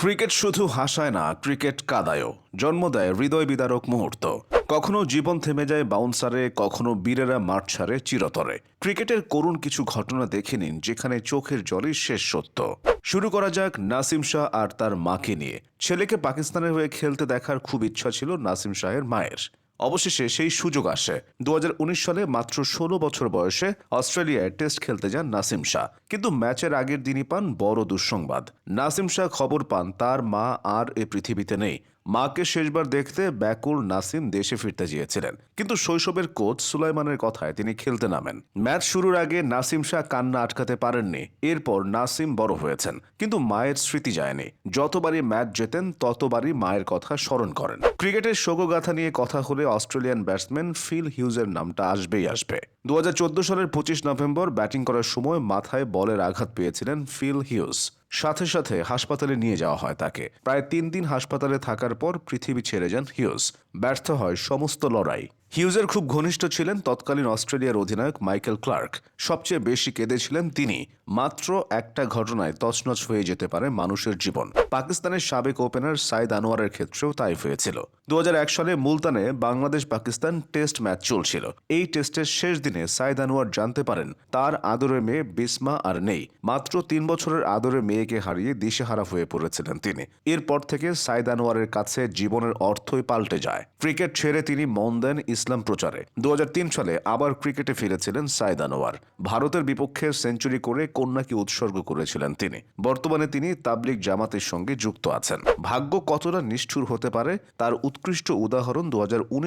Cricket শুধু হাসায় না, cricket কাদায়ও। জন্ম দেয় হৃদয় বিদারক মুহূর্ত। কখনো জীবন থেমে যায় বাউন্সারে, কখনো বীরেরা মাঠ ছাড়ে চিরতরে। ক্রিকেটের করুণ কিছু ঘটনা দেখে নিন, যেখানে চোখের জলই শেষ সত্য। শুরু করা যাক নাসিম শাহ আর তার মাকে নিয়ে। ছেলেকে পাকিস্তানের হয়ে খেলতে দেখার খুব ইচ্ছা ছিল নাসিম শাহের মায়ের। অবশেষে সেই সুযোগ আসে। দু হাজার উনিশ সালে মাত্র ষোলো বছর বয়সে অস্ট্রেলিয়ায় টেস্ট খেলতে যান নাসিম শাহ। কিন্তু ম্যাচের আগের দিনই পান বড় দুঃসংবাদ। নাসিম শাহ খবর পান তার মা আর এ পৃথিবীতে নেই। মাকে শেষবার দেখতে ব্যাকুল নাসিম দেশে ফিরতে চেয়েছিলেন কিন্তু শৈশবের কোচ সুলাইমানের কথায় তিনি খেলতে নামেন। ম্যাচ শুরুর আগে নাসিম শাহ কান্না আটকাতে পারেননি। এরপর নাসিম বড় হয়েছেন। কিন্তু মায়ের স্মৃতি যায়নি। যতবারই ম্যাচ জেতেন, ততবারই মায়ের কথা স্মরণ করেন। ক্রিকেটের শোকগাথা নিয়ে কথা হলে অস্ট্রেলিয়ান ব্যাটসম্যান ফিল হিউজের নামটা আসবেই আসবে। দু হাজার চোদ্দ সালের পঁচিশ নভেম্বর ব্যাটিং করার সময় মাথায় বলের আঘাত পেয়েছিলেন ফিল হিউজ। সাথে সাথে হাসপাতালে নিয়ে যাওয়া হয় তাকে। প্রায় তিন দিন হাসপাতালে থাকার পর পৃথিবী ছেড়ে যান হিউজ। ব্যর্থ হয় সমস্ত লড়াই। হিউজের খুব ঘনিষ্ঠ ছিলেন তৎকালীন অস্ট্রেলিয়ার অধিনায়ক মাইকেল ক্লার্ক। সবচেয়ে বেশি কেঁদেছিলেন তিনি। মাত্র একটা ঘটনায় তছনছ হয়ে যেতে পারে মানুষের জীবন। পাকিস্তানের সাবেক ওপেনার সাইদ আনোয়ারের ক্ষেত্রেও তাই হয়েছিল। দু সালে মুলতানে বাংলাদেশ পাকিস্তান টেস্ট ম্যাচ চলছিল। এই টেস্টের শেষ দিনে সাইদ আনোয়ার জানতে পারেন, তার আদরের মেয়ে বিসমা আর নেই। মাত্র তিন বছরের আদরের মেয়েকে হারিয়ে দিশেহারা হয়ে পড়েছিলেন তিনি। এরপর থেকে সাইদ আনোয়ারের কাছে জীবনের অর্থই পাল্টে যায়। ক্রিকেট ছেড়ে তিনি মন দেন ইসলাম প্রচারে। দু হাজার তিন সালে আবার ক্রিকেটে ফিরেছিলেন সাইদ আনোয়ার। ভারতের বিপক্ষে সেঞ্চুরি করে কন্যাকে উৎসর্গ করেছিলেন তিনি। বর্তমানে তিনি তাবলিক জামাতের সঙ্গে। যুক্ত আছেন। ভাগ্য কতটা নিষ্ঠুর হতে পারে তার উৎকৃষ্ট উদাহরণ দু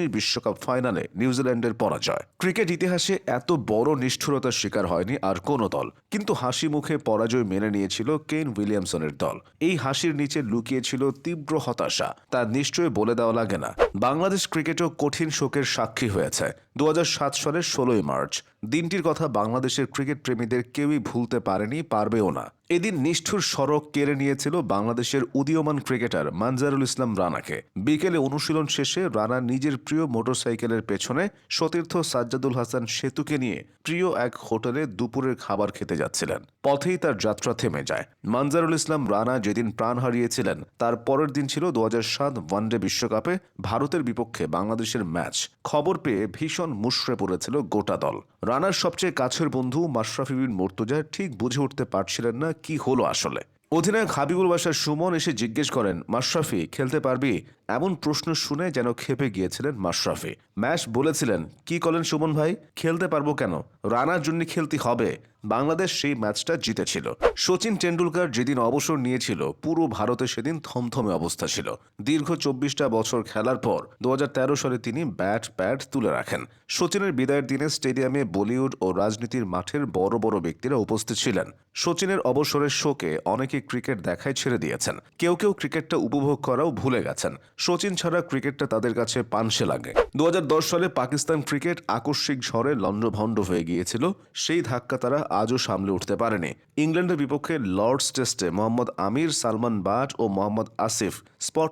বিশ্বকাপ ফাইনালে নিউজিল্যান্ডের পরাজয়। ক্রিকেট ইতিহাসে এত বড় নিষ্ঠুরতার শিকার হয়নি আর কোনো দল। কিন্তু হাসি মুখে পরাজয় মেনে নিয়েছিল কেন উইলিয়ামসনের দল। এই হাসির নিচে লুকিয়েছিল তীব্র হতাশা। তা নিশ্চয়ই বলে দেওয়া লাগে না। বাংলাদেশ ক্রিকেটও কঠিন শোকের সাক্ষী হয়েছে। দু হাজার সাত সালের ষোলোই মার্চ। দিনটির কথা বাংলাদেশের ক্রিকেট প্রেমীদের কেউই ভুলতে পারেনি, পারবেও না। এদিন নিষ্ঠুর সড়ক কেড়ে নিয়েছিল বাংলাদেশের উদীয়মান ক্রিকেটার মানজারুল ইসলাম রানাকে। বিকেলে অনুশীলন শেষে রানা নিজের প্রিয় মোটরসাইকেলের পেছনে সতীর্থ সাজ্জাদুল হাসান সেতুকে নিয়ে প্রিয় এক হোটেলে দুপুরের খাবার খেতে যাচ্ছিলেন। পথেই তার যাত্রা থেমে যায়। মানজারুল ইসলাম রানা যেদিন প্রাণ হারিয়েছিলেন, তার পরের দিন ছিল দু সাত ওয়ানডে বিশ্বকাপে ভারতের বিপক্ষে বাংলাদেশের ম্যাচ। খবর পেয়ে ভীষণ মুশড়ে পড়েছিল গোটা দল। রানার সবচেয়ে কাছের বন্ধু মাশরাফি বিন মর্তুজা ঠিক বুঝে উঠতে পারছিলেন না কি হলো আসলে। অধিনায়ক হাবিবুল বাসার সুমন এসে জিজ্ঞেস করেন, মাশরাফি, খেলতে পারবি? এমন প্রশ্ন শুনে যেন খেপে গিয়েছিলেন মাশরাফি। ম্যাশ বলেছিলেন, কি করেন সুমন ভাই? খেলতে পারব কেন? রানার জন্য খেলতে হবে। বাংলাদেশ সেই ম্যাচটা জিতেছিল। সচিন টেন্ডুলকার যেদিন অবসর নিয়েছিল, পুরো ভারতে সেদিন থমথমে অবস্থা ছিল। দীর্ঘ চব্বিশটা বছর খেলার পর দু হাজার তেরো সালে তিনি ব্যাট, প্যাড তুলে রাখেন। সচিনের বিদায়ের দিনে স্টেডিয়ামে বলিউড ও রাজনীতির মাঠের বড় বড় ব্যক্তিরা উপস্থিত ছিলেন। সচিনের অবসরের শোকে অনেকে ক্রিকেট দেখায় ছেড়ে দিয়েছেন। কেউ কেউ ক্রিকেটটা উপভোগ করাও ভুলে গেছেন। সচিন ছাড়া ক্রিকেটটা তাদের কাছে পানসে লাগে। দু হাজার দশ সালে পাকিস্তান ক্রিকেট আকস্মিক ঝড়ে লণ্ডভণ্ড হয়ে গিয়েছিল। সেই ধাক্কা তারা আজও সামলে উঠতে পারেনি। ইংল্যান্ডের বিপক্ষে লর্ডস টেস্টে মোহাম্মদ আমির, সালমান বাট ও মোহাম্মদ আসিফ স্পট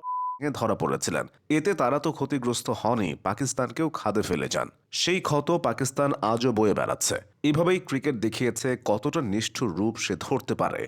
ধরা পড়েছিলেন। এতে তারা তো ক্ষতিগ্রস্ত হনই, পাকিস্তানকেও খাদে ফেলে যান। সেই ক্ষত পাকিস্তান আজও বয়ে বেড়াচ্ছে। এভাবেই ক্রিকেট দেখিয়েছে কতটা নিষ্ঠুর রূপ সে ধরতে পারে।